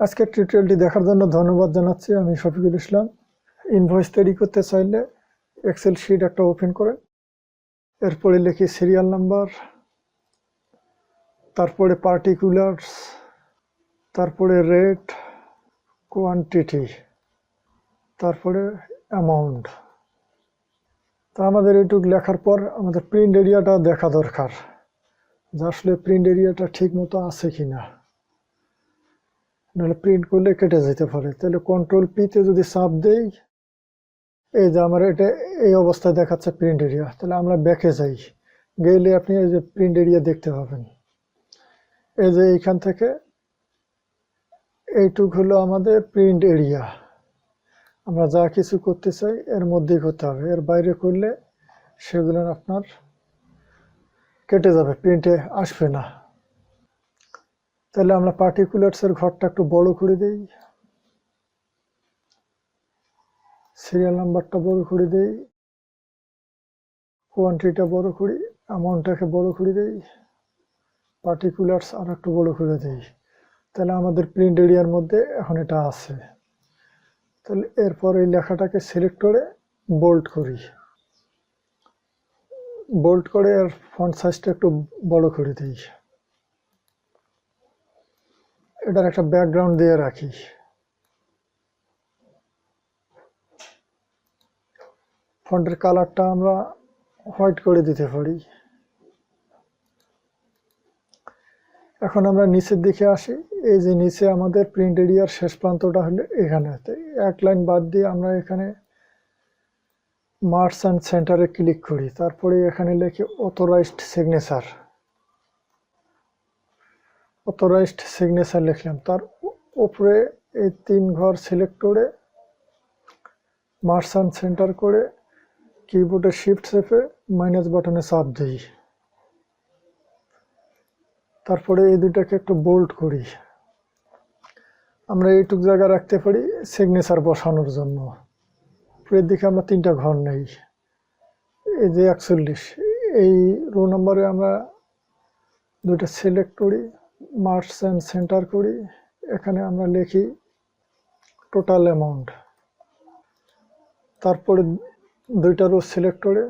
আজকের টিউটোরিয়ালটি দেখার জন্য ধন্যবাদ জানাচ্ছি। আমি শফিকুল ইসলাম। ইনভয়েস তৈরি করতে চাইলে এক্সেল শিট একটা ওপেন করে এরপরে লিখি সিরিয়াল নাম্বার তারপরে পার্টিকুলার্স তারপরে রেট কোয়ান্টিটি তারপরে অ্যামাউন্ট তা আমাদের এইটুক লেখার পর আমাদের প্রিন্ট এরিয়াটা দেখা দরকার। যে আসলে প্রিন্ট এরিয়াটা ঠিক মতো আছে কি না নাহলে প্রিন্ট করলে কেটে যেতে পারে। তাহলে কন্ট্রোল পিতে যদি চাপ দেই, এই যে আমার এটা, এই অবস্থায় দেখাচ্ছে প্রিন্ট এরিয়া তাহলে আমরা ব্যাকে যাই। গেলে আপনি এই যে প্রিন্ট এরিয়া দেখতে পাবেন। এই যে এইখান থেকে, এইটুক হলো আমাদের প্রিন্ট এরিয়া আমরা যা কিছু করতে চাই, এর মধ্যেই করতে হবে। এর বাইরে করলে সেগুলো আপনার কেটে যাবে প্রিন্টে আসবে না। তাহলে আমরা পার্টিকুলার্সের ঘরটা একটু বড় করে দেই। সিরিয়াল নাম্বারটা বড় করে দেই। কোয়ান্টিটিটা বড় করি অ্যামাউন্টটাকে বড় করে দেই। পার্টিকুলার্স আর একটু বড় করে দেই। তাহলে আমাদের প্রিন্ট এরিয়ার মধ্যে এখন এটা আছে। তাহলে এরপর এই লেখাটাকে সিলেক্ট করে বোল্ড করি। বোল্ড করে আর ফন্ট সাইজটা একটু বড় করে দিই। এটার একটা ব্যাকগ্রাউন্ড দিয়ে রাখি। ফন্টের কালারটা আমরা হোয়াইট করে দিতে পারি। এখন আমরা নিচের দিকে আসি। এই যে নিচে আমাদের প্রিন্ট এরিয়ার শেষ প্রান্তটা হলো এখানে। এক লাইন বাদ দিয়ে আমরা এখানে মার্কস অ্যান্ড সেন্টারে ক্লিক করি। তারপরে এখানে লিখি অথরাইজড সিগনেচার অথরাইজড সিগনেচার লিখলাম। তার উপরে এই তিন ঘর সিলেক্ট করে মার্সান সেন্টার করে কিবোর্ডে শিফট চেপে মাইনাস বাটনে চাপ দিই। তারপরে এই দুটাকে একটু বোল্ড করি। আমরা এইটুক জায়গা রাখতে পারি সিগনেচার বসানোর জন্য। উপরের দিকে আমরা তিনটা ঘর নেই। এই যে একচল্লিশ, এই রো নম্বরে আমরা দুটা সিলেক্ট করি। মার্কস অ্যান্ড সেন্টার করি, এখানে আমরা লিখি টোটাল অ্যামাউন্ট তারপরে দুইটা রো সিলেক্ট করে,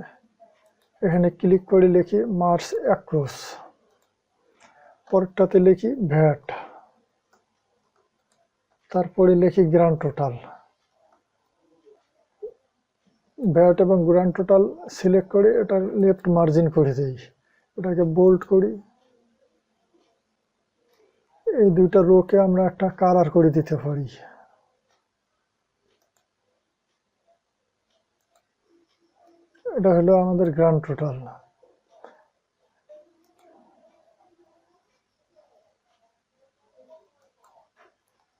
এখানে ক্লিক করে লিখি মার্কস অ্যাক্রোস পরেরটাতে লিখি ভ্যাট তারপরে লিখি গ্র্যান্ড টোটাল ভ্যাট এবং গ্র্যান্ড টোটাল সিলেক্ট করে এটা লেফট মার্জিন করে দিই। এটাকে বোল্ড করি। এই দুইটা রোকে আমরা একটা কালার করে দিতে পারি। এটা হলো আমাদের গ্র্যান্ড টোটাল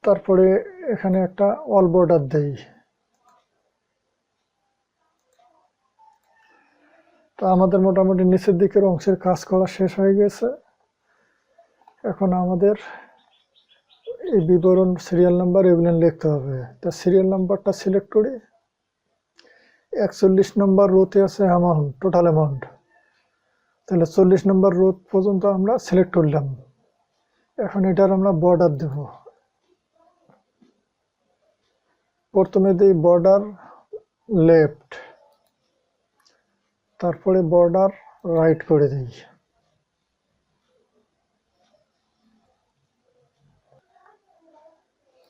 তারপরে এখানে একটা অল বর্ডার দেই। তো আমাদের মোটামুটি নিচের দিকের অংশের কাজ করা শেষ হয়ে গেছে। এখন আমাদের এই বিবরণ সিরিয়াল নাম্বার এগুলো লিখতে হবে। তা সিরিয়াল নাম্বারটা সিলেক্ট করি একচল্লিশ নম্বর রোতে আছে অ্যামাউন্ট টোটাল অ্যামাউন্ট তাহলে চল্লিশ নম্বর রোদ পর্যন্ত আমরা সিলেক্ট করলাম। এখন এটার আমরা বর্ডার দেব। প্রথমে দিই বর্ডার লেফট তারপরে বর্ডার রাইট করে দিই।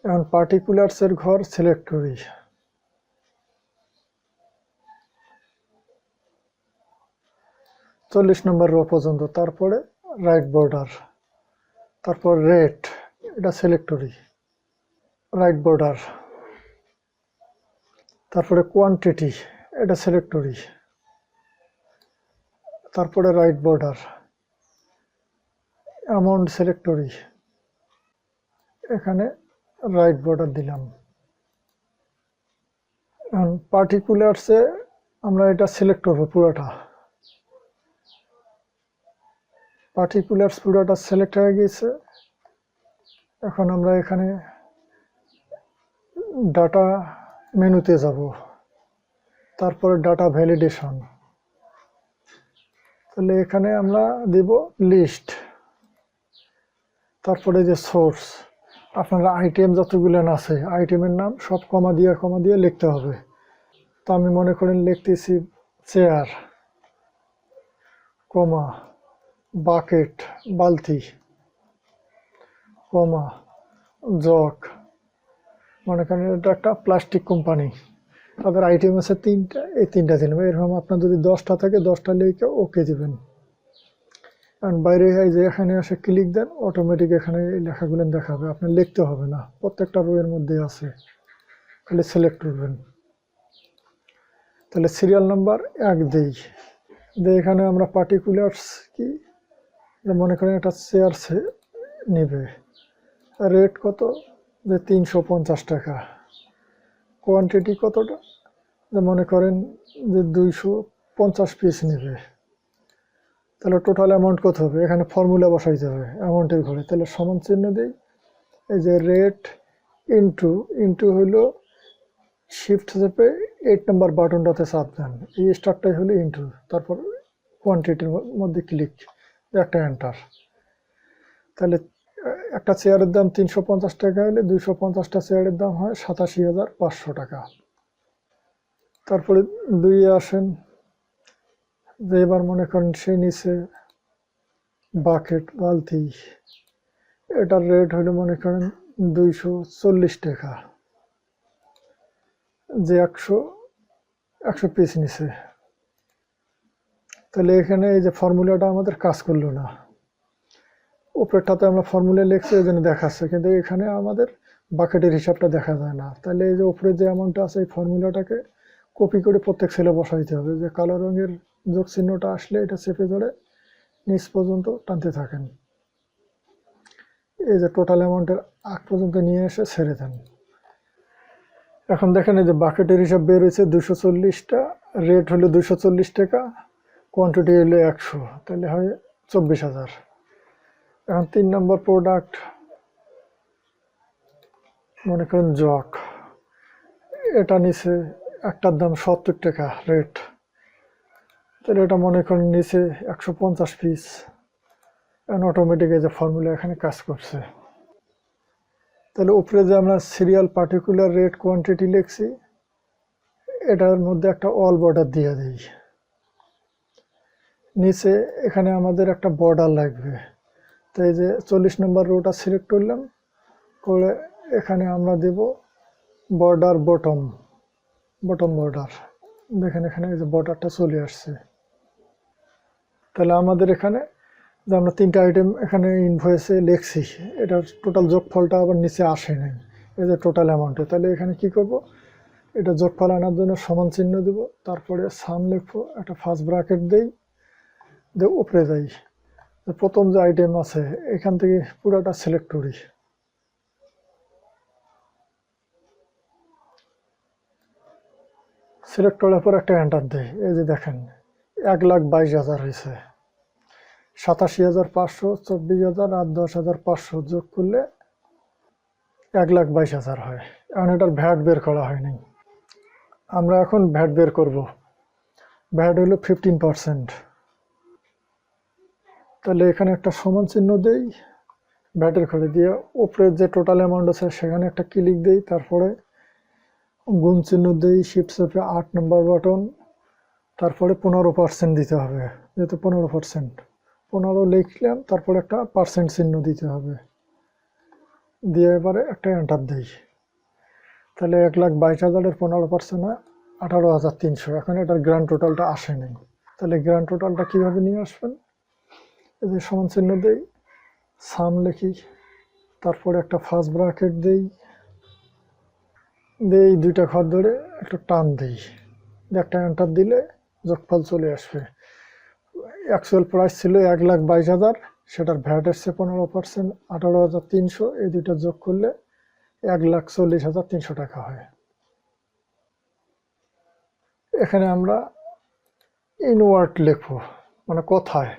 এখন পার্টিকুলার্সের ঘর সিলেক্ট করি চল্লিশ নম্বর রো পর্যন্ত, তারপরে রাইট বর্ডার তারপর রেট এটা সিলেক্ট করি রাইট বর্ডার তারপরে কোয়ান্টিটি এটা সিলেক্ট করি তারপরে রাইট বর্ডার অ্যামাউন্ট সিলেক্ট করি এখানে রাইট বর্ডার দিলাম। এখন পার্টিকুলার্সে আমরা এটা সিলেক্ট করব পুরোটা। পার্টিকুলার্স পুরোটা সিলেক্ট হয়ে গিয়েছে। এখন আমরা এখানে ডাটা মেনুতে যাব। তারপরে ডাটা ভ্যালিডেশন তাহলে এখানে আমরা দেব লিস্ট তারপরে যে সোর্স আপনার আইটেম যতগুলো আছে আইটেমের নাম সব কমা দিয়ে কমা দিয়ে লিখতে হবে। তো আমি মনে করেন লিখতেছি চেয়ার কমা বাকেট বালতি, কমা, জগ। মনে করেন এটা একটা প্লাস্টিক কোম্পানি তাদের আইটেম আছে তিনটা, এই তিনটা দিন এরকম আপনার যদি দশটা থাকে, দশটা লিখে ওকে দিবেন। কারণ বাইরে যে এখানে এসে ক্লিক দেন অটোমেটিক এখানে এই লেখাগুলো দেখাবে আপনার লিখতে হবে না। প্রত্যেকটা রোয়ের মধ্যে আছে। খালি সিলেক্ট করবেন। তাহলে সিরিয়াল নাম্বার এক দিই। দিয়ে এখানে আমরা পার্টিকুলার্স কি? মনে করেন একটা চেয়ার সে নেবে। রেট কত? যে তিনশো পঞ্চাশ টাকা। কোয়ান্টিটি কতটা? যে মনে করেন যে দুইশো পঞ্চাশ পিস নেবে। তাহলে টোটাল অ্যামাউন্ট কত হবে? এখানে ফর্মুলা বসাইতে হবে অ্যামাউন্টের ঘরে। তাহলে সমান চিহ্ন দিই। এই যে রেট ইন্টু ইন্টু হইল শিফট চেপে এইট নাম্বার বাটনটাতে চাপ দেন। এই স্টারটাই হলো ইন্টু তারপর কোয়ান্টিটির মধ্যে ক্লিক একটা এন্টার তাহলে, একটা চেয়ারের দাম তিনশো পঞ্চাশ টাকা হলে দুইশো পঞ্চাশটা চেয়ারের দাম হয় সাতাশি হাজার পাঁচশো টাকা। তারপরে দুইয়ে আসেন যে এবার মনে করেন সে নিচে বাকেট, বালতি, এটার রেট হলো মনে করেন দুইশো চল্লিশ টাকা। যে একশো একশো পিস নিছে। তাহলে এখানে এই যে ফর্মুলাটা আমাদের কাজ করল না। উপরেরটাতে আমরা ফর্মুলা লিখছি ওই জন্য দেখাচ্ছে, কিন্তু এখানে আমাদের বাকেটের হিসাবটা দেখা যায় না। তাহলে এই যে উপরে যে অ্যামাউন্টটা আছে, এই ফর্মুলাটাকে কপি করে প্রত্যেক সেলে বসাইতে হবে। যে কালো রঙের যোগ চিহ্নটা আসলে এটা চেপে ধরে নিচ পর্যন্ত টানতে থাকেন। এই যে টোটাল অ্যামাউন্টের আগ পর্যন্ত নিয়ে এসে ছেড়ে দেন। এখন দেখেন এই যে বাকেটের হিসাব বের হয়েছে দুশো চল্লিশটা রেট হলো দুশো চল্লিশ টাকা কোয়ান্টিটি হলো একশো, তাহলে হয় চব্বিশ হাজার। এখন তিন নম্বর প্রোডাক্ট মনে করেন জক এটা নিচে একটার দাম সত্তর টাকা রেট। তাহলে এটা মনে করেন নিচে একশো পঞ্চাশ পিস এখন অটোমেটিক এই যে ফর্মুলা এখানে কাজ করছে। তাহলে উপরে যে আমরা সিরিয়াল পার্টিকুলার রেট কোয়ান্টিটি লিখছি, এটার মধ্যে একটা অল বর্ডার দিয়ে দিই। নিচে এখানে আমাদের একটা বর্ডার লাগবে। তো এই যে চল্লিশ নম্বর রোটা সিলেক্ট করলাম, করে এখানে আমরা দেব বর্ডার বটম বটম বর্ডার দেখেন এখানে এই যে বর্ডারটা চলে আসছে। তাহলে আমাদের এখানে যে আমরা তিনটা আইটেম এখানে ইনভয়েসে লিখছি, এটার টোটাল যোগফলটা আবার নিচে আসে নাই, এই যে টোটাল অ্যামাউন্টে তাহলে এখানে কি করব? এটা যোগফল আনার জন্য সমান চিহ্ন দেব, তারপরে সাম লিখব, একটা ফার্স্ট ব্র্যাকেট দেই, দিয়ে উপরে যাই। প্রথম যে আইটেম আছে, এখান থেকে পুরোটা সিলেক্ট করি। সিলেক্ট করার পর একটা এন্টার দেই এই যে দেখেন, এক লাখ বাইশ হাজার হয়েছে। সাতাশি হাজার পাঁচশো, চব্বিশ হাজার আর দশ হাজার পাঁচশো যোগ করলে এক লাখ বাইশ হাজার হয়। এখন এটার ভ্যাট বের করা হয়নি। আমরা এখন ভ্যাট বের করব। ভ্যাট হলো ফিফটিন পার্সেন্ট তাহলে এখানে একটা সমান চিহ্ন দেই। ভ্যাটের ঘরে দিয়ে উপরে যে টোটাল অ্যামাউন্ট আছে, সেখানে একটা ক্লিক দেই। তারপরে গুণ চিহ্ন দেই শিফট চেপে আট নম্বর বাটন তারপরে পনেরো পার্সেন্ট দিতে হবে, যেহেতু পনেরো পার্সেন্ট পনেরো লিখলাম, তারপরে একটা পার্সেন্ট চিহ্ন দিতে হবে। দিয়ে এবারে একটা এন্টার দিই। তাহলে এক লাখ বাইশ হাজারের পনেরো পার্সেন্ট আঠারো হাজার তিনশো। এখন এটার গ্র্যান্ড টোটালটা আসেনি তাহলে গ্র্যান্ড টোটালটা কীভাবে নিয়ে আসবেন? এই যে সমান চিহ্ন দিই সাম লিখি, তারপরে একটা ফার্স্ট ব্র্যাকেট দেই। দিয়ে এই দুইটা ঘর ধরে একটু টান দিই। একটা এন্টার দিলে যোগফল চলে আসবে। অ্যাকচুয়াল প্রাইস ছিল এক লাখ বাইশ হাজার, সেটার ভ্যাট এসছে পনেরো পার্সেন্ট, আঠারো হাজার তিনশো, এই দুইটা যোগ করলে এক লাখ চল্লিশ হাজার তিনশো টাকা হয়। এখানে আমরা ইনওয়ার্ড লিখব মানে কোথায়।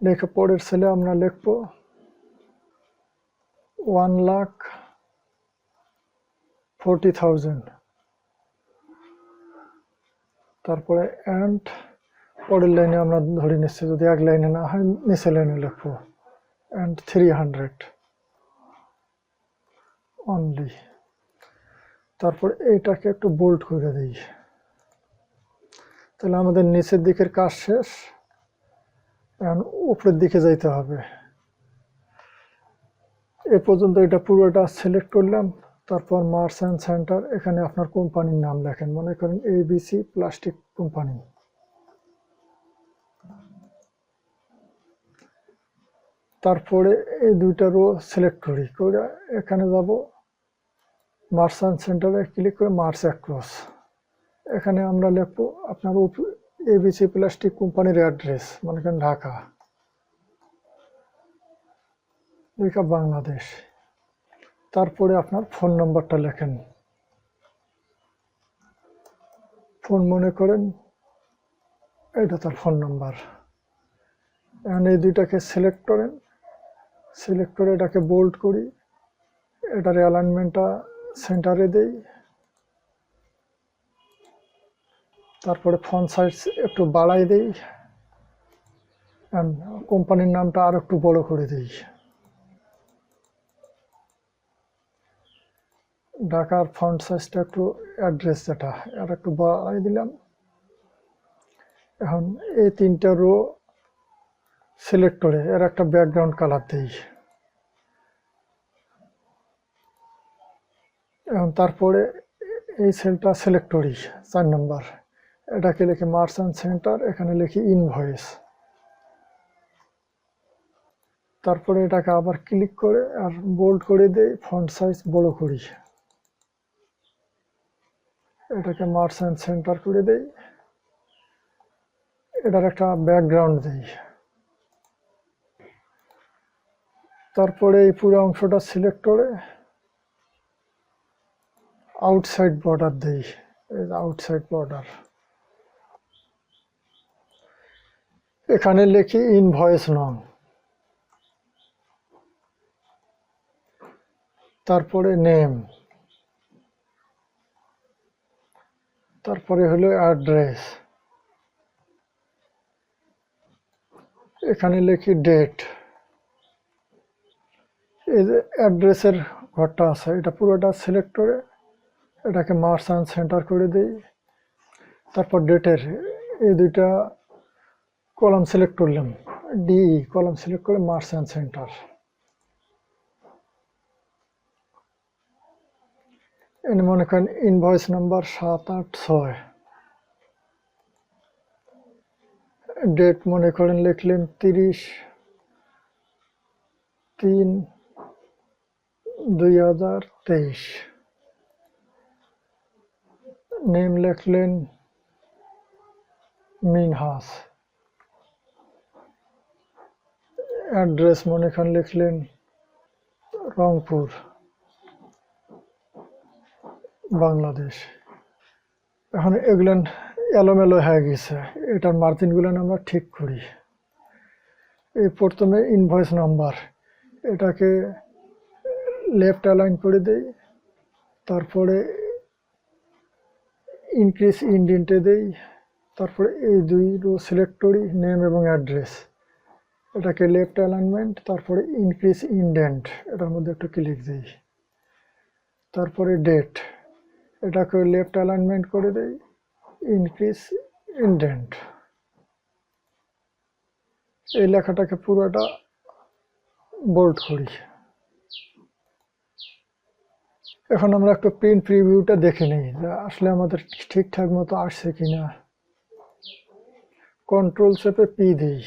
লিখে পরের সেলে আমরা লিখব ওয়ান লাখ থাউজেন্ড। তারপরে অ্যান্ড পরের লাইনে আমরা ধরে নিচ্ছি যদি এক লাইনে না হয় নিচে লাইনে লিখব। অ্যান্ড থ্রি হান্ড্রেড অনলি তারপর এইটাকে একটু বোল্ড করে দিই। তাহলে আমাদের নিচের দিকের কাজ শেষ। এখন উপরের দিকে যাইতে হবে। এ পর্যন্ত এটা পুরোটা সিলেক্ট করলাম। তারপর মার্স অ্যান্ড সেন্টার এখানে আপনার কোম্পানির নাম লেখেন। মনে করেন এবিসি প্লাস্টিক কোম্পানি তারপরে এই দুইটা রো সিলেক্ট করি। করে এখানে যাব। মার্স অ্যান্ড সেন্টারে ক্লিক করে মার্স অ্যাক্রস এখানে আমরা লিখব আপনার এবিসি প্লাস্টিক কোম্পানির অ্যাড্রেস মনে করেন ঢাকা। লেখা বাংলাদেশ। তারপরে আপনার ফোন নম্বরটা লেখেন। ফোন মনে করেন, এটা তার ফোন নাম্বার। এখন এই দুইটাকে সিলেক্ট করেন সিলেক্ট করে এটাকে বোল্ড করি, এটার অ্যালাইনমেন্টটা সেন্টারে দেই। তারপরে ফোন সাইজ একটু বাড়াই দেই কোম্পানির নামটা আর একটু বড় করে দিই। ঢাকার ফন্ট সাইজটা একটু অ্যাড্রেস যেটা, আর একটু বাড়াই দিলাম। এখন এই তিনটা রো সিলেক্ট করে, এর একটা ব্যাকগ্রাউন্ড কালার দিই। এখন তারপরে এই সেলটা সিলেক্ট করি, চার নম্বর এটাকে লিখি মার্চেন্ট সেন্টার এখানে লিখি ইনভয়েস তারপরে এটাকে আবার ক্লিক করে আর বোল্ড করে দেই ফন্ট সাইজ বড় করি। এটাকে মার্চেন্ট সেন্টার করে দেই। এটার একটা ব্যাকগ্রাউন্ড দিই। তারপরে এই পুরো অংশটা সিলেক্ট করে আউটসাইড বর্ডার দিই। আউটসাইড বর্ডার এখানে লিখি ইনভয়েস নং তারপরে নেম তারপরে হলো অ্যাড্রেস এখানে লিখি ডেট এই যে অ্যাড্রেসের ঘরটা আছে, এটা পুরোটা সিলেক্ট করে এটাকে মার্স অ্যান্ড সেন্টার করে দিই। তারপর ডেটের এই দুইটা কলাম সিলেক্ট করলাম। ডি কলাম সিলেক্ট করে মার্স অ্যান্ড সেন্টার মনে করেন ইনভয়েস নাম্বার সাত আট ছয়। ডেট মনে করেন লিখলেন তিরিশ তিন দুই হাজার তেইশ। নেম লিখলেন মিনহাস। অ্যাড্রেস মনে করেন লিখলেন রংপুর। বাংলাদেশ। এখন এগুলো এলোমেলো হয়ে গেছে। এটার মার্জিনগুলো আমরা ঠিক করি। এই প্রথমে ইনভয়েস নাম্বার এটাকে লেফট অ্যালাইন করে দেই। তারপরে ইনক্রিজ ইন্ডেন্টে দেই। তারপরে এই দুই রো সিলেক্ট করি নেম এবং অ্যাড্রেস এটাকে লেফট অ্যালাইনমেন্ট তারপরে ইনক্রিজ ইন্ডেন্ট এটার মধ্যে একটু ক্লিক দিই। তারপরে ডেট এটাকে লেফট অ্যালাইনমেন্ট করে দেই ইনক্রিজ ইনডেন্ট এই লেখাটাকে পুরোটা বোল্ড করি। এখন আমরা একটু প্রিন্ট প্রিভিউটা দেখে নিই আসলে আমাদের ঠিকঠাক মতো আসছে কিনা। কন্ট্রোল চেপে পি দিই।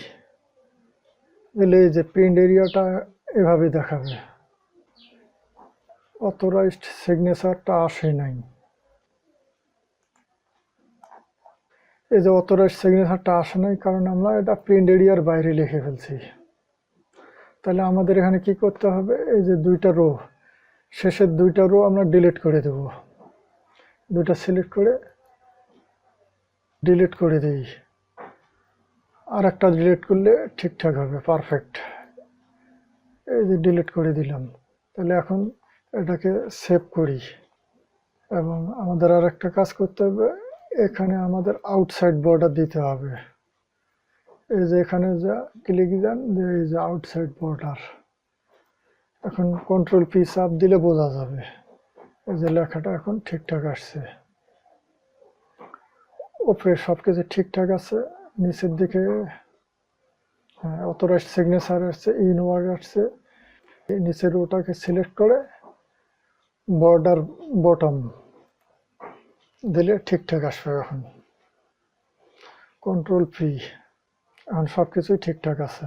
দিলে যে প্রিন্ট এরিয়াটা এভাবে দেখাবে। অথরাইজড সিগনেচারটা আসে নাই। এই যে অথরাইজ সিগনেচারটা আসে নাই, কারণ আমরা এটা প্রিন্ট এরিয়ার বাইরে লিখে ফেলছি। তাহলে আমাদের এখানে কি করতে হবে? এই যে দুইটা রো শেষের দুইটা রো আমরা ডিলিট করে দেব। দুইটা সিলেক্ট করে ডিলিট করে দিই। আর একটা ডিলিট করলে ঠিকঠাক হবে পারফেক্ট এই যে ডিলিট করে দিলাম। তাহলে এখন এটাকে সেভ করি। এবং আমাদের আর একটা কাজ করতে হবে এখানে আমাদের আউটসাইড বর্ডার দিতে হবে। এই যে এখানে যা ক্লিক দেন এই যে আউটসাইড বর্ডার এখন কন্ট্রোল পি চাপ দিলে বোঝা যাবে। এই যে লেখাটা এখন ঠিকঠাক আসছে। উপরে সব কিছু ঠিকঠাক আছে, নিচের দিকে হ্যাঁ অথরাইজ সিগনেচার আসছে ইনওয়ার্ড আসছে। নিচের ওটাকে সিলেক্ট করে বর্ডার বটম দিলে ঠিকঠাক আসবে এখন। কন্ট্রোল পি এখন সব কিছুই ঠিকঠাক আছে।